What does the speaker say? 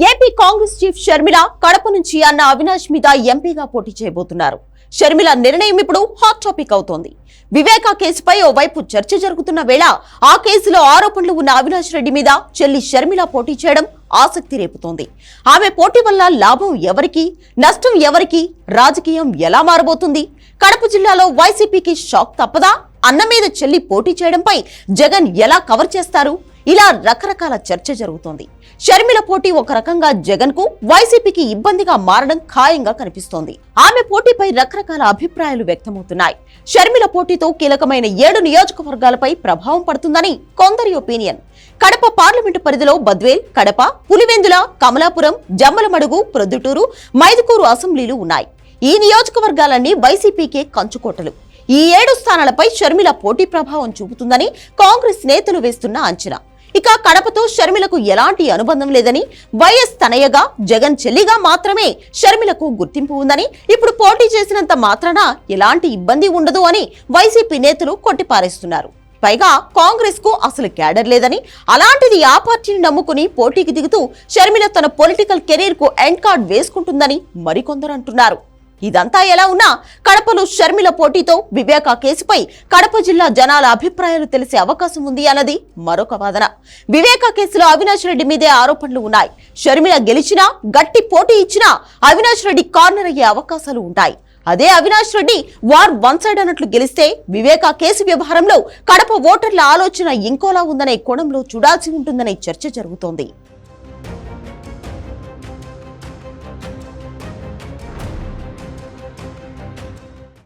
AP Congress chief Sharmila Kadapa నుంచి అన్న అవినాష్ మీద ఎంపీగా పోటీ చేయబోతున్నారు. షర్మిల నిర్ణయం ఇప్పుడు హాట్ టాపిక్ అవుతోంది. వివేకా కేసుపై ఓవైపు చర్చ జరుగుతున్న వేళ ఆ కేసులో ఆరోపణలు ఉన్న అవినాష్ రెడ్డి మీద చెల్లి షర్మిల పోటీ చేయడం ఆసక్తి రేపుతోంది. ఆమె పోటీ వల్ల లాభం ఎవరికి నష్టం ఎవరికి రాజకీయం ఎలా మారబోతుంది? కడప జిల్లాలో వైసీపీకి షాక్ తప్పదా? అన్న మీద చెల్లి పోటీ చేయడంపై జగన్ ఎలా కవర్ చేస్తారు? ఇలా రకరకాల చర్చ జరుగుతోంది. షర్మిల పోటీ ఒక రకంగా జగన్కు వైసీపీకి ఇబ్బందిగా మారడం ఖాయంగా కనిపిస్తోంది. ఆమె పోటీపై రకరకాల అభిప్రాయాలు వ్యక్తమవుతున్నాయి. షర్మిల పోటీతో కీలకమైన ఏడు నియోజకవర్గాలపై ప్రభావం పడుతుందని కొందరి ఒపీనియన్. కడప పార్లమెంటు పరిధిలో బద్వేల్ కడప పులివెందుల కమలాపురం జమ్మలమడుగు ప్రొద్దుటూరు మైదుకూరు అసెంబ్లీలు ఉన్నాయి. ఈ నియోజకవర్గాలన్నీ వైసీపీకే కంచుకోటలు. ఈ ఏడు స్థానాలపై షర్మిల పోటీ ప్రభావం చూపుతుందని కాంగ్రెస్ నేతలు వేస్తున్న అంచనా. ఇక కడపతో షర్మిలకు ఎలాంటి అనుబంధం లేదని వైఎస్ తనయ్యగా జగన్ చెల్లిగా మాత్రమే షర్మిలకు గుర్తింపు ఉందని ఇప్పుడు పోటీ చేసినంత మాత్రాన ఎలాంటి ఇబ్బంది ఉండదు అని వైసీపీ నేతలు కొట్టిపారేస్తున్నారు. పైగా కాంగ్రెస్కు అసలు క్యాడర్ లేదని అలాంటిది ఆ పార్టీని నమ్ముకుని పోటీకి దిగుతూ షర్మిల తన పొలిటికల్ కెరీర్కు ఎండ్ కార్డ్ వేసుకుంటుందని మరికొందరు అంటున్నారు. ఇదంతా ఎలా ఉన్నా కడపలో షర్మిల పోటీతో వివేకా కేసుపై కడప జిల్లా జనాల అభిప్రాయాలు తెలిసే అవకాశం ఉంది అన్నది మరొక వాదన. వివేకా కేసులో అవినాష్ రెడ్డి మీదే ఆరోపణలు ఉన్నాయి. షర్మిల గెలిచినా గట్టి పోటీ ఇచ్చినా అవినాష్ రెడ్డి కార్నర్ అయ్యే అవకాశాలు ఉంటాయి. అదే Avinash Reddy war one side అన్నట్లు గెలిస్తే వివేకా కేసు వ్యవహారంలో కడప ఓటర్ల ఆలోచన ఇంకోలా ఉందనే కోణంలో చూడాల్సి ఉంటుందనే చర్చ జరుగుతోంది.